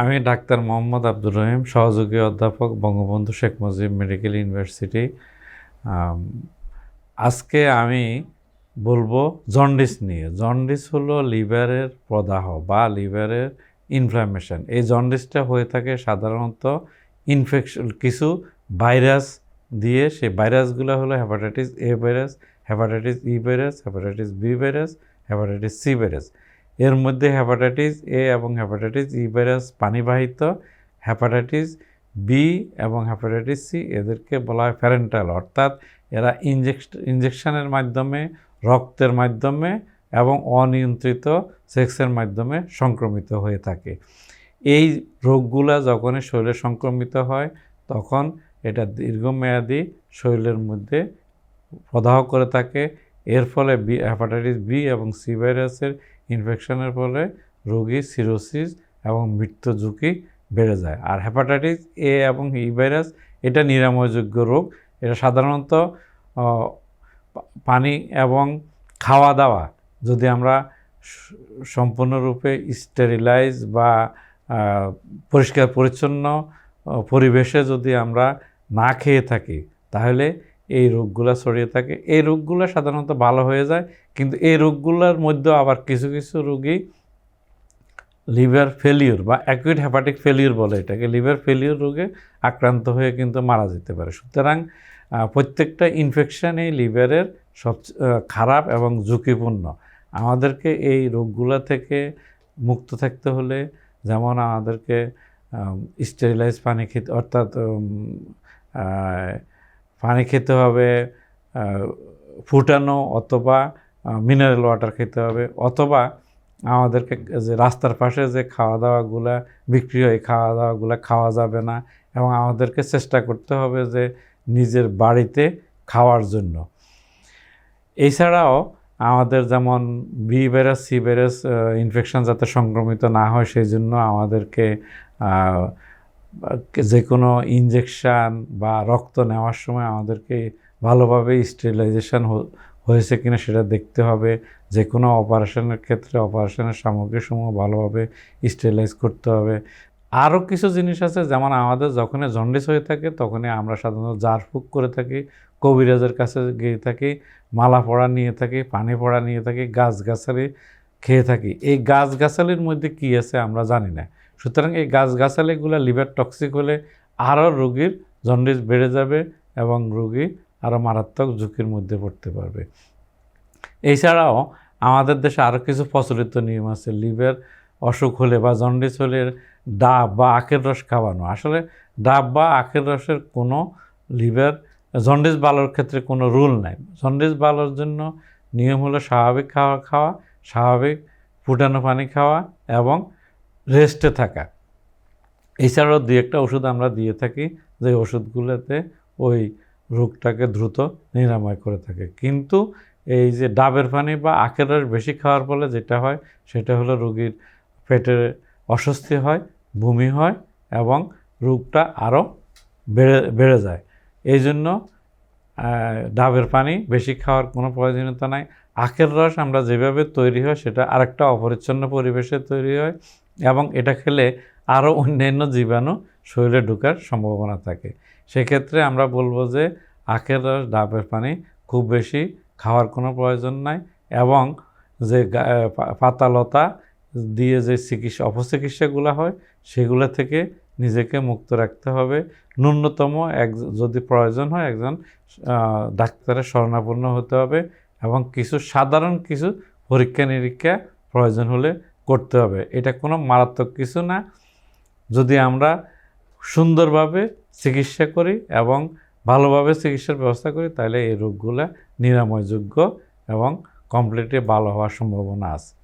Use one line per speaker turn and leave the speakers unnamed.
আমি ডাক্তার মোহাম্মদ আব্দুর রহিম, সহযোগী অধ্যাপক, বঙ্গবন্ধু শেখ মুজিব মেডিকেল ইউনিভার্সিটি। আজকে আমি বলব জন্ডিস নিয়ে। জন্ডিস হলো লিভারের প্রদাহ বা লিভারের ইনফ্লামেশন এই জন্ডিসটা হয়ে থাকে সাধারণত ইনফেকশন কিছু ভাইরাস দিয়ে। সেই ভাইরাসগুলো হলো hepatitis A virus hepatitis E virus hepatitis B virus hepatitis C virus এর মধ্যে হ্যাপাটাইটিস এ এবং হ্যাপাটাইটিস ই ভাইরাস পানিবাহিত হ্যাপাটাইটিস বি এবং হ্যাপাটাইটিস সি এদেরকে বলা হয় প্যারেন্টাল অর্থাৎ এরা ইনজেকশ ইনজেকশনের মাধ্যমে, রক্তের মাধ্যমে এবং অনিয়ন্ত্রিত সেক্সের মাধ্যমে সংক্রমিত হয়ে থাকে। এই রোগগুলা যখনই শরীরে সংক্রমিত হয়, তখন এটা দীর্ঘমেয়াদী শরীরের মধ্যে প্রদাহ করে থাকে। এর ফলে বি হ্যাপাটাইটিস বি এবং সি ভাইরাসের ইনফেকশনের ফলে রোগী সিরোসিস এবং মৃত্যু ঝুঁকি বেড়ে যায়। আর হ্যাপাটাইটিস এ এবং ই ভাইরাস, এটা নিরাময়যোগ্য রোগ। এটা সাধারণত পানি এবং খাওয়া দাওয়া যদি আমরা সম্পূর্ণরূপে স্টেরিলাইজ বা পরিষ্কার পরিচ্ছন্ন পরিবেশে যদি আমরা না খেয়ে থাকি, তাহলে এই রোগগুলো ছড়িয়ে থাকে। এই রোগগুলো সাধারণত ভালো হয়ে যায়, কিন্তু এই রোগগুলোর মধ্যে আবার কিছু কিছু রোগী লিভার ফেলিওর বা অ্যাকুইট হ্যাপাটিক ফেলিওর বলে এটাকে। লিভার ফেলিওর রোগে আক্রান্ত হয়ে কিন্তু মারা যেতে পারে। সুতরাং প্রত্যেকটা ইনফেকশনই লিভারের সব খারাপ এবং ঝুঁকিপূর্ণ। আমাদেরকে এই রোগগুলো থেকে মুক্ত থাকতে হলে যেমন আমাদেরকে স্টেরিলাইজ পানি খেতে, অর্থাৎ পানি খেতে হবে ফুটানো অথবা মিনারেল ওয়াটার খেতে হবে অথবা আমাদেরকে যে রাস্তার পাশে যে খাওয়া দাওয়াগুলা বিক্রি হয় খাওয়া দাওয়াগুলা খাওয়া যাবে না এবং আমাদেরকে চেষ্টা করতে হবে যে নিজের বাড়িতে খাওয়ার জন্য। এছাড়াও আমাদের যেমন B virus C virus infection যাতে সংক্রমিত না হয়, সেই জন্য আমাদেরকে যে কোনো ইনজেকশান বা রক্ত নেওয়ার সময় আমাদেরকে ভালোভাবে স্টেরিলাইজেশন হয়েছে কিনা সেটা দেখতে হবে। যে কোনো অপারেশনের ক্ষেত্রে অপারেশনের সামগ্রীসমূহ ভালোভাবে স্টেরিলাইজ করতে হবে। আরও কিছু জিনিস আছে, যেমন আমাদের যখনই জন্ডিস হয়ে থাকে, তখনই আমরা সাধারণত জার ফুক করে থাকি, কবিরাজের কাছে গিয়ে থাকি, মালা পড়া নিয়ে থাকি, পানি পড়া নিয়ে থাকি গাছগাছালি খেয়ে থাকি। এই গাছগাছালির মধ্যে কি আছে আমরা জানি না। সুতরাং এই গাছগাছালিগুলো লিভার টক্সিক হলে আরও রোগীর জন্ডিস বেড়ে যাবে এবং রোগী আরও মারাত্মক ঝুঁকির মধ্যে পড়তে পারবে। এছাড়াও আমাদের দেশে আরও কিছু প্রচলিত নিয়ম আছে, লিভার অসুখ হলে বা জন্ডিস হলে ডাব বা আখের রস খাওয়ানো। আসলে ডাব বা আখের রসের কোনো লিভার জন্ডিস বালোর ক্ষেত্রে কোনো রুল নাই। জন্ডিস বালোর জন্য নিয়ম হলো স্বাভাবিক খাওয়া খাওয়া, স্বাভাবিক ফুটানো পানি খাওয়া এবং রেস্টে থাকা। এছাড়াও দু একটা ওষুধ আমরা দিয়ে থাকি যে ওষুধগুলোতে ওই রোগটাকে দ্রুত নিরাময় করে থাকে। কিন্তু এই যে ডাবের পানি বা আখের রস বেশি খাওয়ার ফলে যেটা হয়, সেটা হলো রোগীর পেটের অস্বস্তি হয়, বমি হয় এবং রোগটা আরও বেড়ে বেড়ে যায়। এই জন্য ডাবের পানি বেশি খাওয়ার কোনো প্রয়োজনীয়তা নাই। আখের রস আমরা যেভাবে তৈরি হয়, সেটা আরেকটা অপরিচ্ছন্ন পরিবেশে তৈরি হয়। এবং এটা খেলে আরও অন্যান্য জীবাণু শরীরে ঢোকার সম্ভাবনা থাকে। সেক্ষেত্রে আমরা বলব যে আখের রস, ডাবের পানি খুব বেশি খাওয়ার কোনো প্রয়োজন নাই এবং যে পাতালতা দিয়ে যে চিকিৎসা, অপচিকিৎসাগুলো হয় সেগুলো থেকে নিজেকে মুক্ত রাখতে হবে। ন্যূনতম এক, যদি প্রয়োজন হয় একজন ডাক্তারের শরণাপন্ন হতে হবে এবং কিছু সাধারণ কিছু পরীক্ষা নিরীক্ষা প্রয়োজন হলে করতে হবে। এটা কোনো মারাত্মক কিছু না। যদি আমরা সুন্দরভাবে চিকিৎসা করি এবং ভালোভাবে চিকিৎসার ব্যবস্থা করি, তাহলে এই রোগগুলো নিরাময়যোগ্য এবং কমপ্লিটলি ভালো হওয়ার সম্ভাবনা আছে।